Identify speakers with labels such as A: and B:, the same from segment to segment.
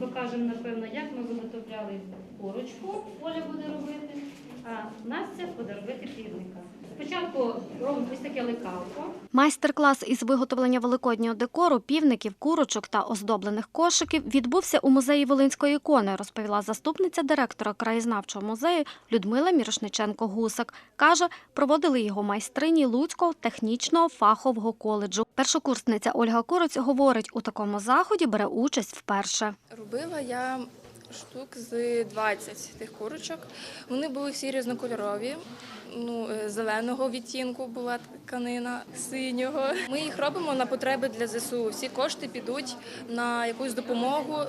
A: покажемо, напевно, як ми виготовляли корочку, Оля буде робити, а Настя буде робити півника. Спочатку робимо ось таке лекалко.
B: Майстер-клас із виготовлення великоднього декору, півників, курочок та оздоблених кошиків відбувся у музеї Волинської ікони, розповіла заступниця директора краєзнавчого музею Людмила Мірошниченко-Гусак. Каже, проводили його майстрині Луцького технічного фахового коледжу. Першокурсниця Ольга Куроць говорить, у такому заході бере участь вперше.
C: Робила я штук з 20 тих курочок. Вони були всі різнокольорові. Ну, е, зеленого відтінку була тканина, синього. Ми їх робимо на потреби для ЗСУ. Всі кошти підуть на якусь допомогу е,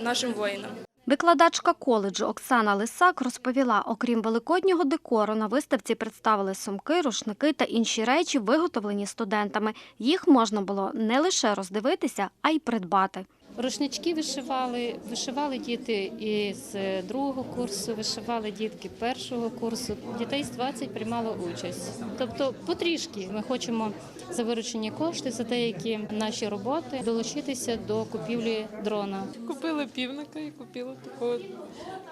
C: нашим воїнам.
B: Викладачка коледжу Оксана Лисак розповіла, окрім великоднього декору, на виставці представили сумки, рушники та інші речі, виготовлені студентами. Їх можна було не лише роздивитися, а й придбати.
A: Рушнички вишивали, вишивали діти із другого курсу, вишивали дітки першого курсу. Дітей з 20 приймало участь. Тобто, потрішки ми хочемо за виручені кошти за деякі наші роботи долучитися до купівлі дрона.
D: Купила півника і купила таку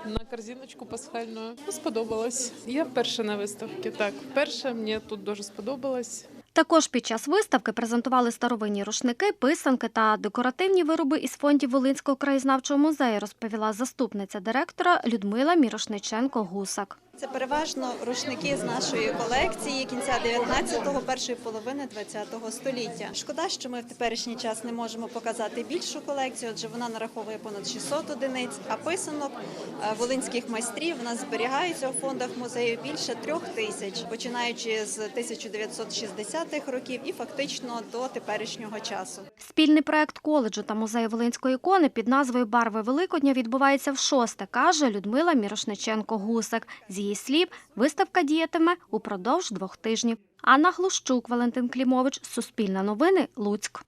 D: на корзиночку пасхальну. Ну, Сподобалось. Я вперше на виставці. Так, вперше мені тут дуже сподобалось.
B: Також під час виставки презентували старовинні рушники, писанки та декоративні вироби із фондів Волинського краєзнавчого музею, розповіла заступниця директора Людмила Мірошниченко-Гусак.
E: Це переважно рушники з нашої колекції кінця 19-го, першої половини 20-го століття. Шкода, що ми в теперішній час не можемо показати більшу колекцію, адже вона нараховує понад 600 одиниць. А писанок е, волинських майстрів у нас зберігається у фондах музею більше трьох тисяч, починаючи з 1960-х років і фактично до теперішнього часу.
B: Спільний проект коледжу та музею Волинської ікони під назвою Барви Великодня відбувається в шосте, каже Людмила Мірошниченко-Гусак. З її слів, виставка діятиме упродовж двох тижнів. Анна Глущук, Валентин Клімович, Суспільне новини, Луцьк.